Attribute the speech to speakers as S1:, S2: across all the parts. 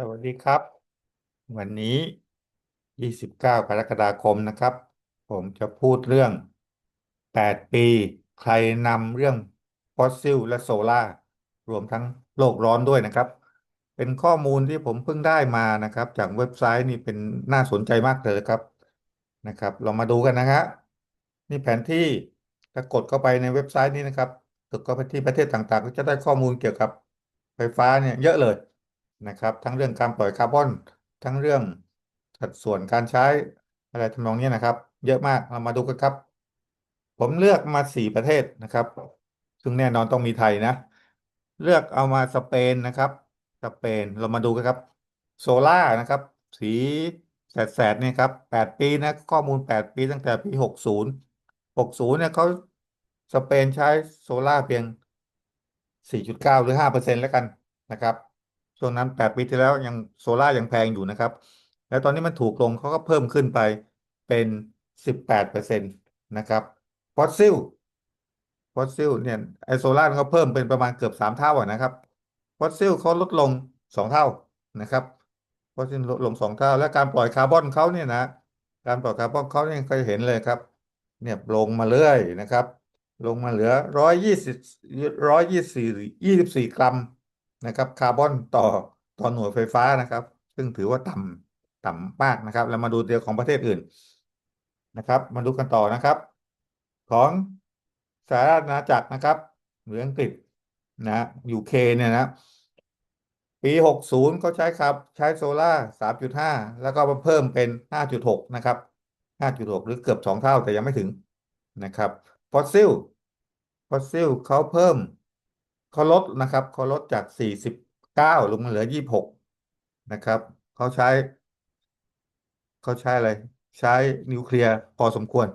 S1: สวัสดีครับ วันนี้ 29 กรกฎาคมนะครับ ผมจะพูดเรื่อง 8 ปี ใครนำเรื่องฟอสซิลและโซลาร์รวมทั้งโลกร้อนด้วยนะครับ เป็นข้อมูลที่ผมเพิ่งได้มานะครับ จากเว็บไซต์นี่เป็นน่าสนใจมากเลยครับนะครับ เรามาดูกันนะครับนี่แผนที่ถ้ากดเข้าไปในเว็บไซต์นี้นะครับกดเข้าไปที่ประเทศต่างๆ ก็จะได้ข้อมูลเกี่ยวกับไฟฟ้าเนี่ยเยอะเลย นะครับ ทั้งเรื่องการปล่อยคาร์บอน ทั้งเรื่องสัดส่วนการใช้อะไรทำนองนี้นะครับ เยอะมากเรามาดูกันครับ ผมเลือกมาสี่ประเทศนะครับ ซึ่งแน่นอนต้องมีไทยนะ เลือกเอามาสเปนนะครับ สเปนเรามาดูกันครับ โซล่านะครับ สีแสดแสดเนี่ยครับแปดปีนะข้อมูลแปดปีตั้งแต่ปีหกศูนย์หกศูนย์เนี่ยเขาสเปนใช้โซล่าเพียงสี่จุดเก้าหรือห้าเปอร์เซ็นต์แล้วกันนะครับ ช่วงนั้นแปดปีที่แล้วยังโซล่ายังแพงอยู่นะครับ แล้วตอนนี้มันถูกลงเขาก็เพิ่มขึ้นไปเป็นสิบแปดเปอร์เซ็นต์นะครับฟอสซิลฟอสซิลเนี่ยไอโซล่าเขาเพิ่มเป็นประมาณเกือบสามเท่าอะนะครับฟอสซิลเขาลดลงสองเท่านะครับฟอสซิลลดลงสองเท่า และการปล่อยคาร์บอนเขาเนี่ยนะการปล่อยคาร์บอนเขาเนี่ยเคยเห็นเลยครับ เนี่ยลงมาเรื่อยนะครับ ลงมาเหลือร้อยยี่สิบร้อยยี่สี่ยี่สิบสี่กรัม นะครับคาร์บอนต่อต่อหน่วยไฟฟ้านะครับ ซึ่งถือว่าต่ำต่ำมากนะครับแล้วมาดูเดียวของประเทศอื่นนะครับ มาดูกันต่อนะครับ ของสหราชอาณาจักรนะครับหรืออังกฤษนะยูเคเนี่ยนะปีหกศูนย์เขาใช้ครับ ใช้โซล่าสามจุดห้าแล้วก็มาเพิ่มเป็นห้าจุดหกนะครับห้าจุดหกหรือเกือบสองเท่าแต่ยังไม่ถึงนะครับฟอสซิลฟอสซิลเขาเพิ่ม เขาลดนะครับเขาลดจากสี่สิบเก้าลงมาเหลือยี่หกนะครับเขาใช้เขาใช้อะไร ใช้นิวเคลียร์พอสมควร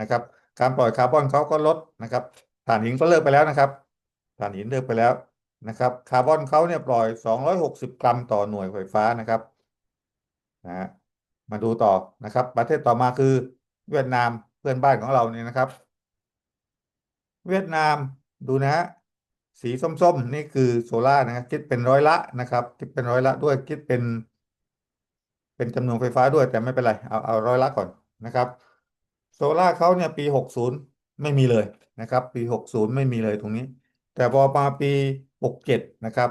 S1: นะครับ การปล่อยคาร์บอนเขาก็ลดนะครับถ่านหินก็เลิกไปแล้วนะครับถ่านหินเลิกไปแล้วนะครับคาร์บอนเขาเนี่ยปล่อย 260 กรัมต่อหน่วยไฟฟ้านะครับนะมาดูต่อนะครับ ประเทศต่อมาคือเวียดนามเพื่อนบ้านของเราเนี่ยนะครับ เวียดนามดูนะฮะ สีส้มๆ นี่คือโซล่านะครับคิดเป็นร้อยละนะครับ คิดเป็นร้อยละด้วยคิดเป็น เป็นจำนวนไฟฟ้าด้วยแต่ไม่เป็นไร เอาเอาร้อยละก่อนนะครับ โซล่าเขาเนี่ยปี60ไม่มีเลยนะครับ ปี60ไม่มีเลยตรงนี้ แต่พอมาปี67นะครับ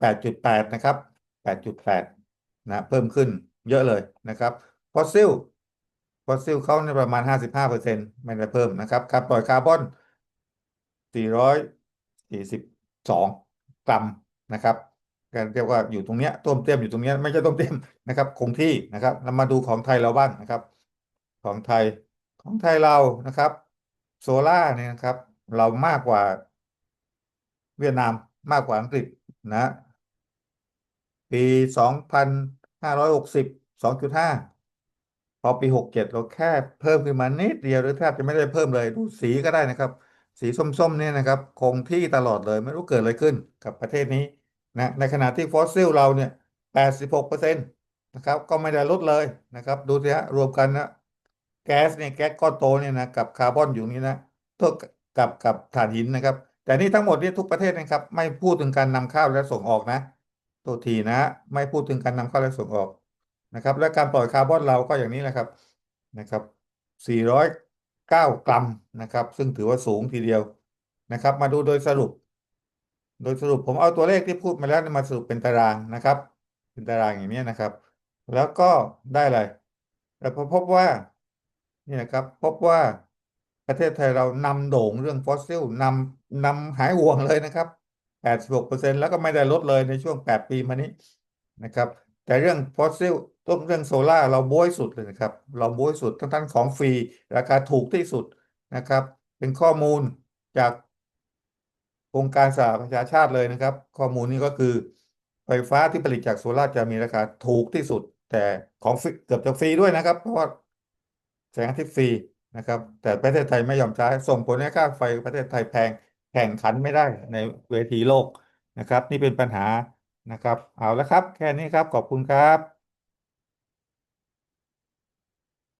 S1: 8.8นะครับ8.8นะเพิ่มขึ้นเยอะเลยนะครับฟอสซิลฟอสซิลเขาในยประมาณ 55%ไม่ได้เพิ่มนะครับการปล่อยคาร์บอน 442กรัมนะครับการเรียกว่าอยู่ตรงเนี้ยต้มเตี้ยมอยู่ตรงเนี้ยไม่ใช่ต้มเตี้ยมนะครับ คงที่นะครับเรามาดูของไทยเราบ้างนะครับ ของไทยของไทยเรานะครับ โซล่าเนี่ยนะครับ เรามากกว่าเวียดนามมากกว่าอังกฤษนะ ปีสองพันห้าร้อยหกสิบสองจุดห้าพอปีหกเจ็ดเราแค่เพิ่มขึ้นมานิดเดียวหรือแทบจะไม่ได้เพิ่มเลย ดูสีก็ได้นะครับ สีส้มๆเนี่ยนะครับ คงที่ตลอดเลยไม่รู้เกิดอะไรขึ้นกับประเทศนี้นะในขณะที่ฟอสซิลเราเนี่ยแปดสิบหกเปอร์เซ็นต์นะครับ ก็ไม่ได้ลดเลยนะครับ ดูสิฮะรวมกันนะแก๊สเนี่ยแก๊สก้อนโตเนี่ยนะกับคาร์บอนอยู่นี้นะตัวกับกับถ่านหินนะครับ แต่นี่ทั้งหมดนี่ทุกประเทศนะครับ ไม่พูดถึงการนำเข้าและส่งออกนะ ตัวทีนะ ไม่พูดถึงการนำเข้าและส่งออกนะครับ และการปล่อยคาร์บอนเราก็อย่างนี้แหละครับนะครับ 400 9 กรัมนะครับ ซึ่งถือว่าสูงทีเดียวนะครับ มาดูโดยสรุป โดยสรุปผมเอาตัวเลขที่พูดมาแล้วมาสรุปเป็นตารางนะครับ เป็นตารางอย่างนี้นะครับ แล้วก็ได้อะไรแต่พอพบว่านี่นะครับพบว่าประเทศไทยเรานำโด่งเรื่องฟอสซิลนำนำหายห่วงเลยนะครับ 86%แล้วก็ไม่ได้ลดเลยในช่วง 8 ปีมานี้นะครับ แต่เรื่องฟอสซิล เรื่องโซล่าเราบ้ยสุดเลยนะครับ เราบ้ยสุดทั้งทั้งของฟรี ราคาถูกที่สุดนะครับ เป็นข้อมูลจากองค์การสหประชาชาติเลยนะครับ ข้อมูลนี้ก็คือไฟฟ้าที่ผลิตจากโซล่าจะมีราคาถูกที่สุด แต่ของฟรีเกือบจะฟรีด้วยนะครับ เพราะว่าแสงอาทิตย์ฟรีนะครับ แต่ประเทศไทยไม่ยอมใช้ส่งผลให้ค่าไฟประเทศไทยแพงแข่งขันไม่ได้ในเวทีโลกนะครับ นี่เป็นปัญหานะครับ เอาละครับ แค่นี้ครับขอบคุณครับ